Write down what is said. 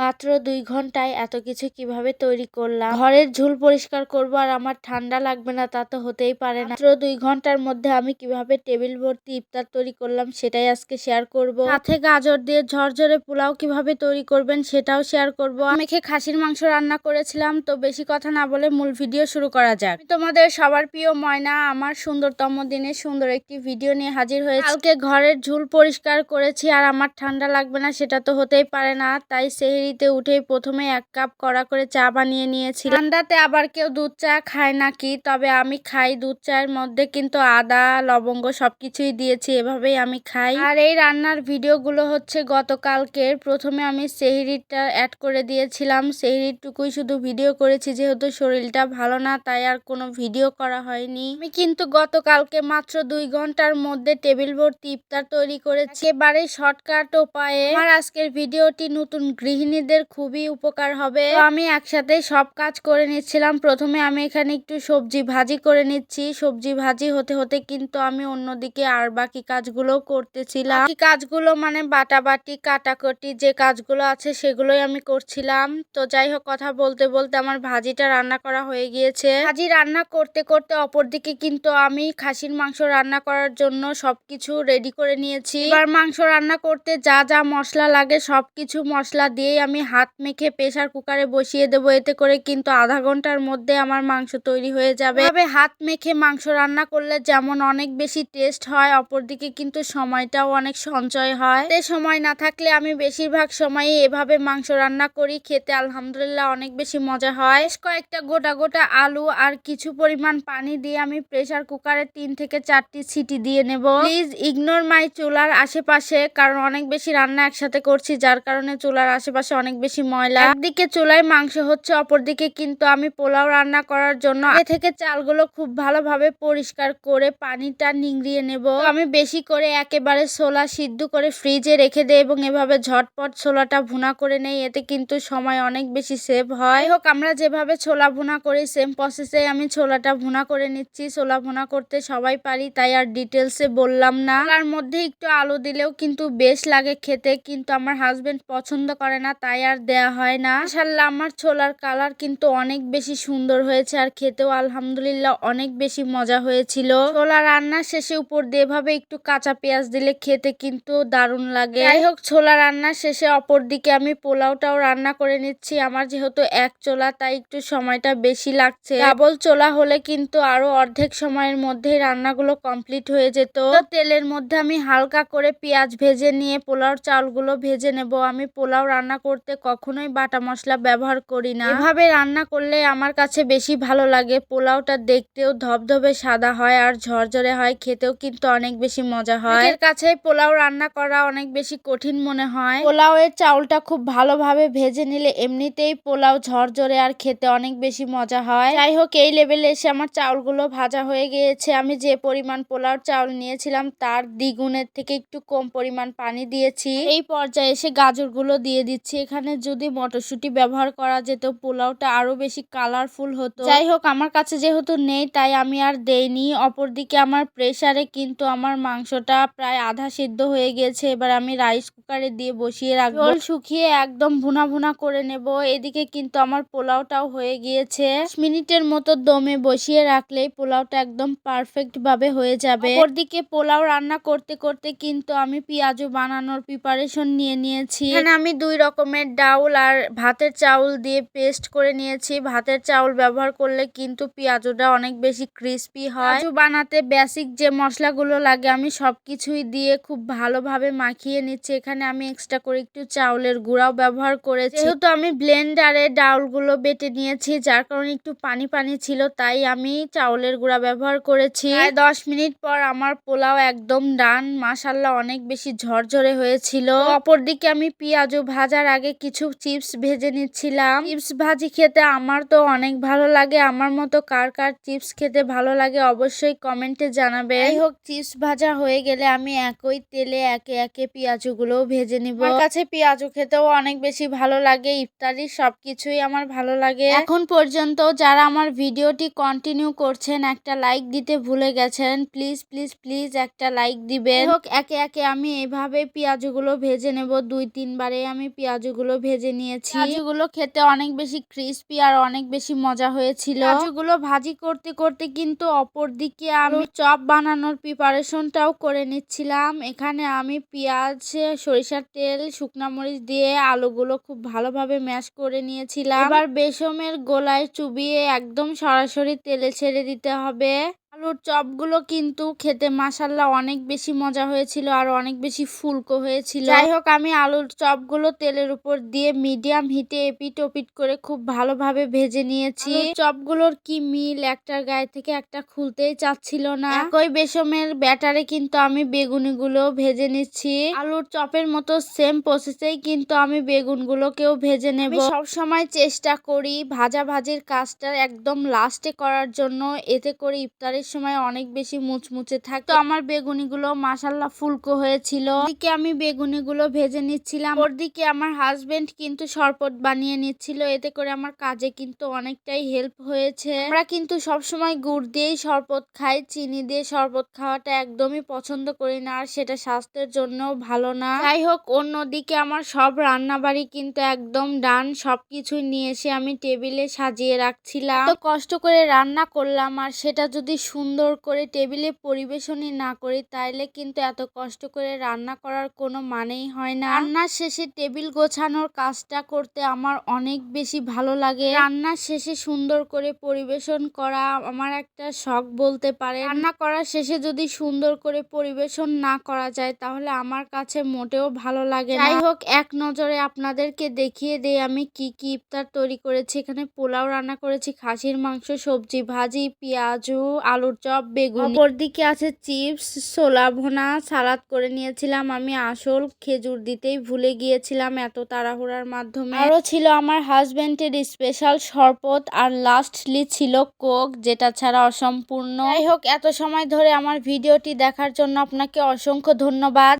মাত্র দুই ঘন্টায় এত কিছু কীভাবে তৈরি করলাম? ঘরের ঝুল পরিষ্কার করব আর আমার ঠান্ডা লাগবে না, তা তো হতেই পারে না। মাত্র দুই ঘণ্টার মধ্যে আমি কীভাবে টেবিল ভর্তি ইফতার তৈরি করলাম সেটাই আজকে শেয়ার করব। সাথে গাজর দিয়ে ঝরঝরে পোলাও কীভাবে তৈরি করবেন সেটাও শেয়ার করব। আমি খেয়ে খাসির মাংস রান্না করেছিলাম, তো বেশি কথা না বলে মূল ভিডিও শুরু করা যাক। তোমাদের সবার প্রিয় ময়না, আমার সুন্দরতম দিনে সুন্দর একটি ভিডিও নিয়ে হাজির হয়েছে। কালকে ঘরের ঝুল পরিষ্কার করেছি আর আমার ঠান্ডা লাগবে না, সেটা তো হতেই পারে না, তাই সেহেরিতে উঠেই প্রথমে এক কাপ কড়া করে চা বানিয়ে নিয়েছি ঠান্ডাতে আবার কেউ দুধ চা খায় নাকি? তবে আমি খাই দুধ চায়ের মধ্যে, কিন্তু আদা, লবঙ্গ সবকিছুই দিয়েছি, এভাবেই আমি খাই। আর এই রান্নার ভিডিওগুলো হচ্ছে গতকালকের। প্রথমে আমি সেহেরিটা অ্যাড করে দিয়েছিলাম। সেহেরিটুকুই শুধু ভিডিও করেছি, যেহেতু শরীরটা ভালো না, তাই আর কোনো ভিডিও করা হয়নি। আমি কিন্তু গতকালকে মাত্র দুই ঘণ্টার মধ্যে টেবিল ভর্তি ইফতার তৈরি করেছি। এবারে শর্টকাট উপায়ে। আমার আজকের ভিডিওটি নতুন গৃহিণীদের খুবই উপকার হবে। আমি একসাথে সব কাজ করে নিচ্ছিলাম। প্রথমে আমি এখানে একটু সবজি ভাজি করে নিচ্ছি। সবজি ভাজি হতে হতে কিন্তু আমি অন্যদিকে আর বাকি কাজগুলো করতেছিলাম। বাকি কাজগুলো মানে বাটাবাটি, কাটাকুটি যে কাজগুলো আছে সেগুলোই আমি করছিলাম। তো যাই হোক, কথা বলতে বলতে আমার ভাজিটা রান্না করা হয়ে গিয়েছে। ভাজি রান্না করতে করতে অপরদিকে কিন্তু আমি খাসির মাংস রান্না করার জন্য সবকিছু রেডি করে নিয়েছি। এবার মাংস রান্না করতে যা যা মশলা লাগে সবকিছু মশলা দিয়েই আমি হাত মেখে প্রেসার কুকারে বসিয়ে দেবো, এতে করে কিন্তু আধা ঘণ্টার মধ্যে আমার মাংস তৈরি হয়ে যাবে। এভাবে হাত মেখে মাংস রান্না করলে যেমন অনেক বেশি টেস্ট হয়, অপরদিকে কিন্তু সময়টাও অনেক সঞ্চয় হয়। তে সময় না থাকলে আমি বেশিরভাগ সময়ই এভাবে মাংস রান্না করি, খেতে আলহামদুলিল্লাহ অনেক বেশি মজা হয়। কয়েকটা গোটা গোটা আলু আর কিছু পরিমাণ পানি দিয়ে আমি প্রেসার কুকারে তিন থেকে চারটি সিটি দিয়ে নেব। প্লিজ ইগনোর মাই চুলার আশেপাশে, কারণ অনেক বেশি রান্না একসাথে করছি, যার কারণে চুলার আশেপাশে অনেক বেশি ময়লা। একদিকে চুলায় মাংস হচ্ছে, অপরদিকে কিন্তু আমি পোলাও রান্না করার জন্য। আগে থেকে চালগুলো খুব ভালোভাবে পরিষ্কার করে পানিটা নিংড়িয়ে নেব। আমি বেশি করে একেবারে ছোলা সিদ্ধ করে ফ্রিজে রেখে দেয় এবং এভাবে ঝটপট ছোলাটা ভুনা করে নেই। এতে কিন্তু সময় অনেক বেশি সেভ হয়। হোক, আমরা যেভাবে ছোলা ভুনা করি সেম প্রসেসে আমি ছোলাটা ভুনা করে নিচ্ছি। ছোলা ভুনা করতে সবাই পারি, তাই আর ডিটেলসে বললাম না। তার মধ্যে একটু আলু দিলেও কিন্তু বেশ লাগে খেতে, কিন্তু আমার হাজবেন্ড পছন্দ করে না তাই আর দেয়া হয় না। মাশাল্লাহ আমার ছোলার কালার কিন্তু অনেক বেশি সুন্দর হয়েছে আর খেতেও আলহামদুলিল্লাহ অনেক বেশি মজা হয়েছিল। ছোলা রান্নার শেষে উপর দিয়ে এভাবে একটু কাঁচা পেঁয়াজ দিলে খেতে কিন্তু দারুণ লাগে। যাই হোক, ছোলা রান্নার শেষে অপর দিকে আমি পোলাওটাও রান্না করে নিচ্ছি। আমার যেহেতু এক চোলা তাই একটু সময়টা বেশি লাগছে। ডাবল চোলা হলে কিন্তু আরও অর্ধেক সময়ের মধ্যেই রান্নাগুলো কমপ্লিট হয়ে যেত। তেলের মধ্যে আমি হালকা করে পেঁয়াজ ভেজে নিয়ে পোলাওর চালগুলো ভেজে নেব। আমি পোলাও রান্না করতে কখনোই বাটা মশলা ব্যবহার করি না। এভাবে রান্না করলে আমার কাছে বেশি ভালো লাগে। পোলাওটা দেখতেও ধবধবে সাদা হয় আর ঝরঝরে হয় খেতেও কিন্তু অনেক বেশি মজা হয়। এর কাছে পোলাও রান্না করা অনেক বেশি কঠিন মনে হয়। পোলাও এর চাউলটা খুব ভালোভাবে ভেজে নিলে এমনিতেই পোলাও ঝরঝরে আর খেতে অনেক বেশি মজা হয়। যাই হোক এই লেভেলে এসে আমার চাউলগুলো ভাজা হয়ে গিয়েছে। আমি যে পরিমাণ পোলাওর চাউল নিয়েছিলাম তার দ্বিগুণের থেকে একটু কম পরিমাণ পানি দিয়েছি। এই পর্যায়ে এসে গাজরগুলো দিয়ে দিচ্ছি। এখানে যদি মটরশুঁটি ব্যবহার করা যেত, পোলাওটা আরও বেশি কালারফুল হতো। যাই হোক আমার কাছে যেহেতু নেই, তাই আমি আর দেইনি। অপরদিকে আমার প্রেসারে কিন্তু আমার মাংসটা প্রায় আধা সিদ্ধ হয়ে গেছে। এবার আমি রাইস কুকারে দিয়ে বসিয়ে রাখব। শুকিয়ে একদম ভুনা ভুনা করে নেব। এদিকে কিন্তু আমার পোলাওটাও হয়ে গিয়েছে। মিনিটের মতো দমে বসিয়ে রাখলেই পোলাওটা একদম পারফেক্ট ভাবে হয়ে যাবে। ওরদিকে পোলাও রান্না করতে করতে কিন্তু আমি পেঁয়াজও বানানোর প্রিপারেশন নিয়ে নিয়েছি। এখানে আমি দুই রকমের ডাউল আর ভাতের চাউল দিয়ে পেস্ট করে নিয়েছি। ভাতের চাউল ব্যবহার করলে কিন্তু পেঁয়াজটা অনেক বেশি ক্রিস্পি হয়। বানাতে বেসিক যে মশলাগুলো লাগে আমি সব কিছুই দিয়ে খুব ভালোভাবে মাখিয়ে নিচ্ছি। এখানে আমি এক্সট্রা করে একটু চাউলের গুঁড়াও ব্যবহার করেছি। যেহেতু আমি ব্লেন্ডারে ডাউলগুলো বেটে নিয়েছি, যার কারণে একটু পানি পানি ছিল, তাই আমি চাউলের গুঁড়া ব্যবহার করেছি। দশ মিনিট পর আমার পোলাও একদম ডান। মাসাল্লাহ অনেক বেশি ঝরঝরে হয়েছিল। অপরদিকে আমি পেঁয়াজও ভাজার আগে কিছু চিপস ভেজে নিচ্ছিলাম। চিপস ভাজি খেতে আমার তো অনেক ভালো লাগে। আমার মতো কার কার চিপস খেতে ভালো লাগে অবশ্যই কমেন্টে জানাবে। যাই হোক, চিপস ভাজা হয়ে গেলে আমি একই তেলে একে একে পেঁয়াজগুলোও ভেজে নিব। আমার কাছে পেঁয়াজু খেতেও অনেক বেশি ভালো লাগে। ইফতারি সবকিছুই আমার ভালো লাগে। এখন পর্যন্ত যারা আমার ভিডিওটি কন্টিনিউ করছেন, একটা লাইক দিতে ভুলে গেছেন প্লিজ প্লিজ প্লিজ একটা লাইক দিবেন। হোক, একে একে আমি এইভাবে পেঁয়াজগুলো ভেজে নেব। দুই, তিনবারে আমি পেঁয়াজ কাজুগুলো ভেজে নিয়েছি। কাজুগুলো খেতে অনেক বেশি ক্রিস্পি আর অনেক বেশি মজা হয়েছিল। কাজুগুলো ভাজি করতে করতে কিন্তু অপর দিকে আমি চপ বানানোর প্রিপারেশনটাও করে নিচ্ছিলাম। এখানে আমি পেঁয়াজ সরিষার তেল শুকনা মরিচ দিয়ে আলুগুলো খুব ভালোভাবে ম্যাশ করে নিয়েছিলাম। এবার বেসমের গোলায় চুবিয়ে একদম সরাসরি তেলে ছেড়ে দিতে হবে। আলুর চপগুলো কিন্তু খেতে মাসাল্লাহ অনেক বেশি মজা হয়েছিল আর অনেক বেশি ফুলকো হয়েছিল। যাই হোক আমি আলুর চপগুলো তেলের উপর দিয়ে মিডিয়াম হিটে এপিট ওপিট করে খুব ভালোভাবে ভেজে নিয়েছি। চপগুলোর কি মিল একটার গায়ে থেকে একটা খুলতেই চাচ্ছিল না। একই বেসমের ব্যাটারে কিন্তু আমি বেগুনিগুলো ভেজে নিচ্ছি। আলুর চপের মতো সেম প্রসেসেই কিন্তু আমি বেগুনগুলোকেও ভেজে নেব। সব সময় চেষ্টা করি ভাজা ভাজির কাজটা একদম লাস্টে করার জন্য এতে করে ইফতারের সময় অনেক বেশি মুচমুচে থাকে তো আমার বেগুনিগুলো মাসাল্লাহ ফুলকো হয়েছিল। ওদিকে আমি বেগুনিগুলো ভেজে নিচ্ছিলাম। ওরদিকে আমার হাজবেন্ড কিন্তু শরবত বানিয়ে নিচ্ছিল। এতে করে আমার কাজে কিন্তু অনেকটাই হেল্প হয়েছে। আমরা কিন্তু সব সময় গুড় দিয়েই শরবত খাই। চিনি দিয়ে শরবত খাওয়াটা একদমই পছন্দ করি না আর সেটা স্বাস্থ্যের জন্য ভালো না। যাই হোক, অন্যদিকে আমার সব রান্না বাড়ি কিন্তু একদম ডান সবকিছুই নিয়ে এসে আমি টেবিলে সাজিয়ে রাখছিলাম। কষ্ট করে রান্না করলাম আর সেটা যদি সুন্দর করে টেবিলে পরিবেশনই না করি, তাইলে কিন্তু এত কষ্ট করে রান্না করার কোনো মানেই হয় না। রান্নার শেষে টেবিল গোছানোর কাজটা করতে আমার অনেক বেশি ভালো লাগে। রান্নার শেষে সুন্দর করে পরিবেশন করা আমার একটা শখ বলতে পারে রান্না করার শেষে যদি সুন্দর করে পরিবেশন না করা যায়, তাহলে আমার কাছে মোটেও ভালো লাগে যাই হোক এক নজরে আপনাদেরকে দেখিয়ে দেই আমি কি কি ইফতার তৈরি করেছি। এখানে পোলাও রান্না করেছি, খাসির মাংস, সবজি ভাজি, পেঁয়াজু আলুর চপ বেগুন। অপর দিকে আছে চিপস ছোলা ভোনা সালাদ করে নিয়েছিলাম আমি আসল খেজুর দিতেই ভুলে গিয়েছিলাম এত তাড়াহুড়ার মাধ্যমে। আরও ছিল আমার হাজব্যান্ডের স্পেশাল শরবত আর লাস্টলি ছিল কোক যেটা ছাড়া অসম্পূর্ণ। যাই হোক এত সময় ধরে আমার ভিডিওটি দেখার জন্য আপনাকে অসংখ্য ধন্যবাদ।